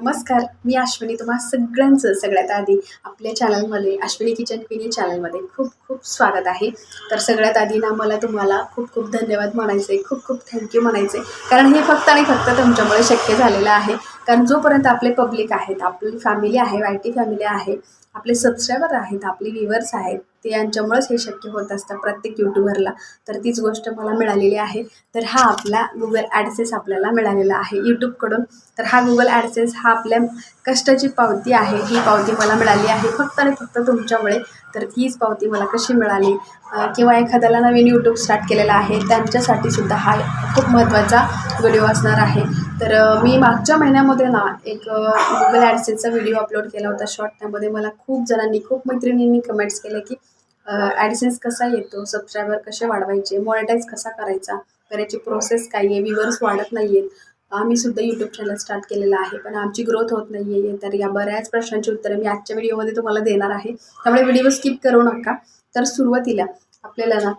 नमस्कार मी अश्विनी तुम्हा सगळ्यांचं सगळ्यात आधी आपल्या चॅनलमध्ये अश्विनी किचन क्वीन या चॅनलमध्ये खूप खूप स्वागत आहे. तर सगळ्यात आधी ना मला तुम्हाला खूप खूप धन्यवाद म्हणायचे खूप खूप थँक्यू म्हणायचे कारण हे फक्त आणि फक्त तुमच्यामुळे शक्य झालेलं आहे. कारण जोपर्यंत आपले पब्लिक आहेत आपली फॅमिली आहे वाय टी फॅमिली आहे आपले सबस्क्रायबर आहेत आपले व्ह्युअर्स आहेत ते यांच्यामुळेच हे शक्य होत असतं प्रत्येक यूट्यूबरला तर तीच गोष्ट मला मिळालेली आहे. तर हा आपला गुगल ॲडसेस आपल्याला मिळालेला आहे. यूट्यूबकडून तर हा गुगल ॲडसेस हा आपल्या कष्टाची पावती आहे. ही पावती मला मिळाली आहे फक्त आणि फक्त तुमच्यामुळे. तर हीच पावती मला कशी मिळाली? किंवा एखाद्याला नवीन यूट्यूब स्टार्ट केलेला आहे त्यांच्यासाठी सुद्धा हा खूप महत्त्वाचा व्हिडिओ असणार आहे. तर मी मागच्या महिन्यामध्ये ना एक गुगल ॲडसेसचा व्हिडिओ अपलोड केला होता शॉर्ट त्यामध्ये मला खूप जणांनी खूप मैत्रिणींनी कमेंट्स केले की ॲडसेन्स कसा येतो? सबस्क्रायबर कसे वाढवायचे? मॉनिटाईज कसा करायचा? तर याची प्रोसेस काय आहे? व्ह्युअर्स वाढत नाही आहेत आम्ही सुद्धा यूट्यूब चॅनल स्टार्ट केलेलं आहे पण आमची ग्रोथ होत नाही आहे तर या बऱ्याच प्रश्नांची उत्तरं मी आजच्या व्हिडिओमध्ये तुम्हाला देणार आहे. त्यामुळे व्हिडिओ स्किप करू नका. तर सुरुवातीला आपल्याला ना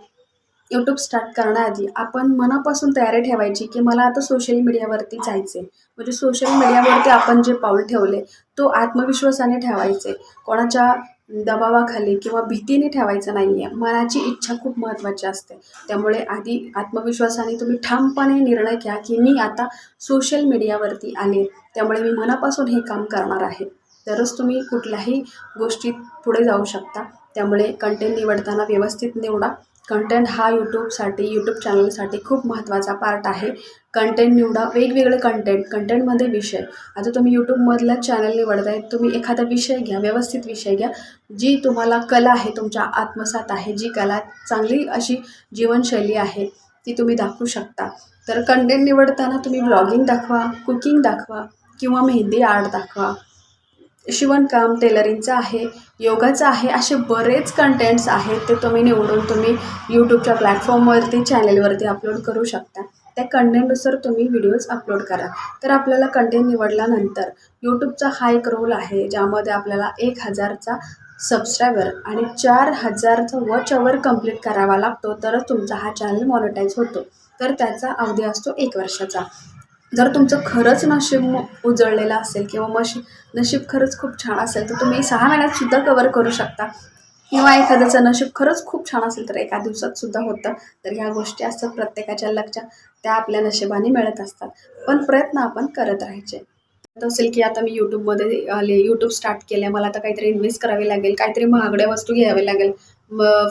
यूट्यूब स्टार्ट करण्याआधी आपण मनापासून तयारी ठेवायची की मला आता सोशल मीडियावरती जायचं आहे म्हणजे सोशल मीडियावरती आपण जे पाऊल ठेवले तो आत्मविश्वासाने ठेवायचे कोणाच्या दबावाखाली किंवा भीतीने ठेवायचं नाही आहे मनाची इच्छा खूप महत्त्वाची असते. त्यामुळे आधी आत्मविश्वासाने तुम्ही ठामपणे निर्णय घ्या की मी आता सोशल मीडियावरती आले. त्यामुळे मी मनापासून हे काम करणार आहे. तरच तुम्ही कुठल्याही गोष्टीत पुढे जाऊ शकता. त्यामुळे कंटेंट निवडताना व्यवस्थित निवडा. कंटेंट हा यूट्यूबसाठी यूट्यूब चॅनलसाठी खूप महत्त्वाचा पार्ट आहे. कंटेंट निवडा वेगवेगळे कंटेंट कंटेंटमध्ये विषय. आता तुम्ही यूट्यूबमधला चॅनल निवडताय तुम्ही एखादा विषय घ्या व्यवस्थित विषय घ्या. जी तुम्हाला कला आहे तुमच्या आत्मसात आहे जी कला चांगली अशी जीवनशैली आहे ती तुम्ही दाखवू शकता. तर कंटेंट निवडताना तुम्ही ब्लॉगिंग दाखवा कुकिंग दाखवा किंवा मेहंदी आर्ट दाखवा. शिवणकाम टेलरिंगचं आहे योगाचं आहे असे बरेच कंटेंट्स आहेत ते तुम्ही निवडून तुम्ही यूट्यूबच्या प्लॅटफॉर्मवरती चॅनेलवरती अपलोड करू शकता. त्या कंटेंटनुसार तुम्ही व्हिडिओज अपलोड करा. तर आपल्याला कंटेंट निवडल्यानंतर यूट्यूबचा हा एक रोल आहे ज्यामध्ये आपल्याला एक हजारचा सबस्क्रायबर आणि चार हजारचा वॉच अवर कंप्लीट करावा लागतो तरच तुमचा हा चॅनल मॉनिटाईज होतो. तर त्याचा अवधी असतो एक वर्षाचा. जर तुमचं खरंच नशीब उजळलेलं असेल किंवा मशी नशीब खरंच खूप छान असेल तर तुम्ही सहा महिन्यात सुद्धा कवर करू शकता. किंवा एखाद्याचं नशीब खरंच खूप छान असेल तर एका दिवसात सुद्धा होतं. तर ह्या गोष्टी असतात प्रत्येकाच्या लक्षात. त्या आपल्या नशिबाने मिळत असतात. पण प्रयत्न आपण करत राहायचे. असेल की आता मी यूट्यूबमध्ये आले यूट्यूब स्टार्ट केलं आहे मला आता काहीतरी इन्व्हेस्ट करावी लागेल. काहीतरी महागड्या वस्तू घ्याव्या लागेल.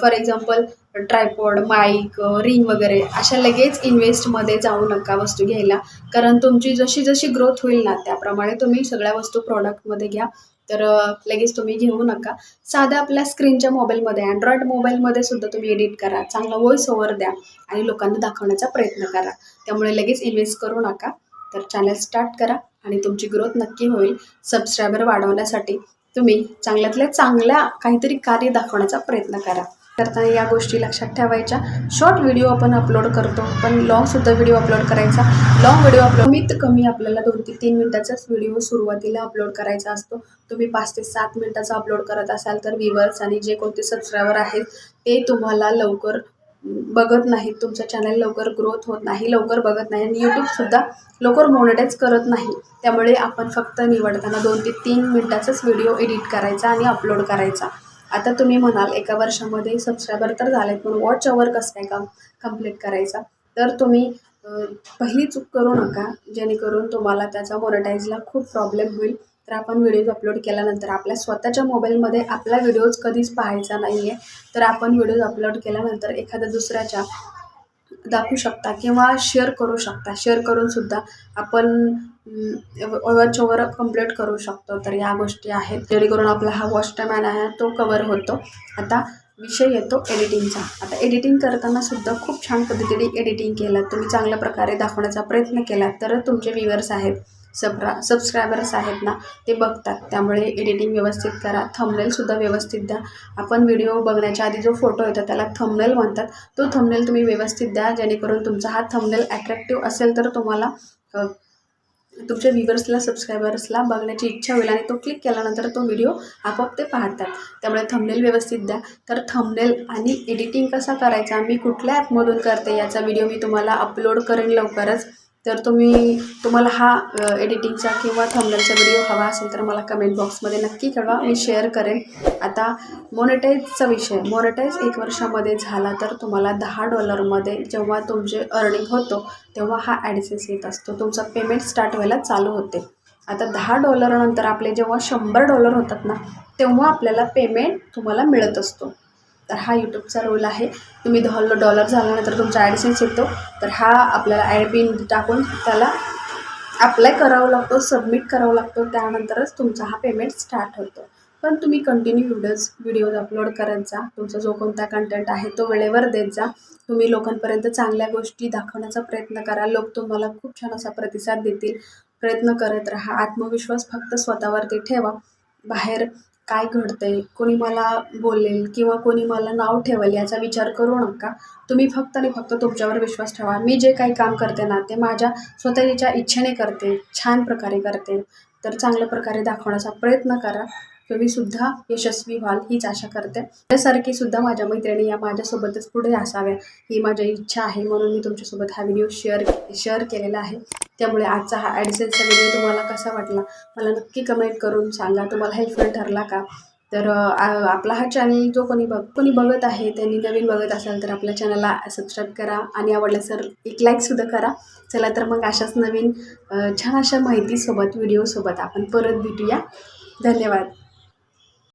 For example tripod mic ring वगैरे अशा लगेच इन्व्हेस्टमध्ये जाऊ नका वस्तू घ्यायला. कारण तुमची जशी जशी ग्रोथ होईल ना त्याप्रमाणे तुम्ही सगळ्या वस्तू प्रॉडक्टमध्ये घ्या. तर लगेच तुम्ही घेऊ नका. साध्या आपल्या स्क्रीनच्या मोबाईलमध्ये अँड्रॉइड मोबाईलमध्ये सुद्धा तुम्ही एडिट करा. चांगला व्हॉइस ओव्हर द्या आणि लोकांना दाखवण्याचा प्रयत्न करा. त्यामुळे लगेच इन्व्हेस्ट करू नका. तर चॅनल स्टार्ट करा आणि तुमची ग्रोथ नक्की होईल. सबस्क्रायबर वाढवण्यासाठी तुम्ही चांगल्यातल्या चांगल्या काहीतरी कार्य दाखवण्याचा प्रयत्न करा. करताना या गोष्टी लक्षात ठेवायच्या. शॉर्ट व्हिडिओ आपण अपलोड करतो पण लॉंगसुद्धा व्हिडिओ अपलोड करायचा. लॉंग व्हिडिओ अपलोड कमीत कमी आपल्याला दोन ते तीन मिनटाचाच व्हिडिओ सुरुवातीला अपलोड करायचा असतो. तुम्ही पाच ते सात मिनटाचा अपलोड करत असाल तर व्ह्युअर्स आणि जे कोणते सबस्क्रायबर आहेत ते तुम्हाला लवकर बघत नाहीत. तुमचं चॅनल लवकर ग्रोथ होत नाही लवकर बघत नाही आणि यूट्यूबसुद्धा लवकर मोनिटाईज करत नाही. त्यामुळे आपण फक्त निवडताना दोन ते तीन मिनटाचाच व्हिडिओ एडिट करायचा आणि अपलोड करायचा. आता तुम्ही म्हणाल एका वर्षामध्ये सबस्क्रायबर तर झालेत पण वॉच अवर कसं काय काम कंप्लीट करायचा? तर तुम्ही पहिली चूक करू नका जेणेकरून तुम्हाला त्याचा मोनिटाईजला खूप प्रॉब्लेम होईल. तर आपण व्हिडिओज अपलोड केल्यानंतर आपल्या स्वतःच्या मोबाईलमध्ये आपला व्हिडिओज कधीच पाहायचा नाही आहे तर आपण व्हिडिओज अपलोड केल्यानंतर एखाद्या दुसऱ्याच्या दाखवू शकता किंवा शेअर करू शकता. शेअर करून सुद्धा आपण वॉच ओव्हर कंप्लीट करू शकतो. तर या गोष्टी आहेत. जेणेकरून आपला हा वॉच टाईम आहे तो कवर होतो. आता विषय येतो एडिटिंगचा आता एडिटिंग करताना सुद्धा खूप छान पद्धतीने एडिटिंग केलं. तुम्ही चांगल्या प्रकारे दाखवण्याचा प्रयत्न केला तर तुमचे व्ह्युअर्स आहेत सबरा सबस्क्रायबर्स आहेत ना ते बघतात. त्यामुळे एडिटिंग व्यवस्थित करा. थंबनेलसुद्धा व्यवस्थित द्या. आपण व्हिडिओ बघण्याच्या आधी जो फोटो येतो त्याला थंबनेल म्हणतात. तो थंबनेल तुम्ही व्यवस्थित द्या. जेणेकरून तुमचा हा थंबनेल ॲट्रॅक्टिव्ह असेल तर तुम्हाला तुमच्या व्ह्युअर्सला सबस्क्रायबर्सला बघण्याची इच्छा होईल आणि तो क्लिक केल्यानंतर तो व्हिडिओ आपोआप ते पाहतात. त्यामुळे थंबनेल व्यवस्थित द्या. तर थंबनेल आणि एडिटिंग कसा करायचा मी कुठल्या ॲपमधून करते याचा व्हिडिओ मी तुम्हाला अपलोड करेन लवकरच. तर तुम्ही तुम्हाला हा एडिटिंगचा किंवा थंबनेलचा व्हिडिओ हवा असेल तर मला कमेंट बॉक्समध्ये नक्की कळवा. मी शेअर करेन. आता मोनेटाईजचा विषय. मोनेटाईज एक वर्षामध्ये झाला तर तुम्हाला दहा डॉलरमध्ये जेव्हा तुमचे अर्निंग होतो तेव्हा हा ॲडसेस येत असतो. तुमचा पेमेंट स्टार्ट व्हायला चालू होते. आता दहा डॉलरनंतर आपले जेव्हा शंभर डॉलर होतात ना तेव्हा आपल्याला पेमेंट तुम्हाला मिळत असतो. तर हा यूट्यूबचा रोल आहे. तुम्ही दहा डॉलर झाल्यानंतर तुमचा ॲडिसेन्स येतो. तर हा आपल्याला ॲड बिन टाकून त्याला अप्लाय करावं लागतो सबमिट करावं लागतो. त्यानंतरच तुमचा हा पेमेंट स्टार्ट होतो. पण तुम्ही कंटिन्यू व्हिडिओज व्हिडिओज अपलोड करत जा. तुमचा जो कोणता कंटेंट आहे तो वेळेवर देत जा. तुम्ही लोकांपर्यंत चांगल्या गोष्टी दाखवण्याचा प्रयत्न करा. लोक तुम्हाला खूप छान असा प्रतिसाद देतील. प्रयत्न करत राहा. आत्मविश्वास फक्त स्वतःवरती ठेवा. बाहेर काय घडतंय कोणी मला बोलेल किंवा कोणी मला नाव ठेवेल याचा विचार करू नका. तुम्ही फक्त आणि फक्त तुमच्यावर विश्वास ठेवा. मी जे काही काम करते ना ते माझ्या स्वतःच्या इच्छेने करते छान प्रकारे करते. तर चांगल्या प्रकारे दाखवण्याचा प्रयत्न करा. तुम्ही सुद्धा यशस्वी व्हाल हीच आशा करते. त्यासारखी सुद्धा माझ्या मैत्रिणी या माझ्यासोबतच पुढे असाव्या ही माझी इच्छा आहे म्हणून मी तुमच्यासोबत हा व्हिडिओ शेअर शेअर केलेला आहे. त्यामुळे आजचा हा ॲडिसेन्सचा व्हिडिओ तुम्हाला कसा वाटला? मला नक्की कमेंट करून सांगा. तुम्हाला हेल्पफुल ठरला का? तर आपला हा चॅनल जो कोणी बघ कोणी बघत आहे त्यांनी नवीन बघत असाल तर आपल्या चॅनलला सबस्क्राईब करा आणि आवडलं सर एक लाईकसुद्धा करा. चला तर मग अशाच नवीन छान अशा माहितीसोबत व्हिडिओसोबत आपण परत भेटूया. धन्यवाद.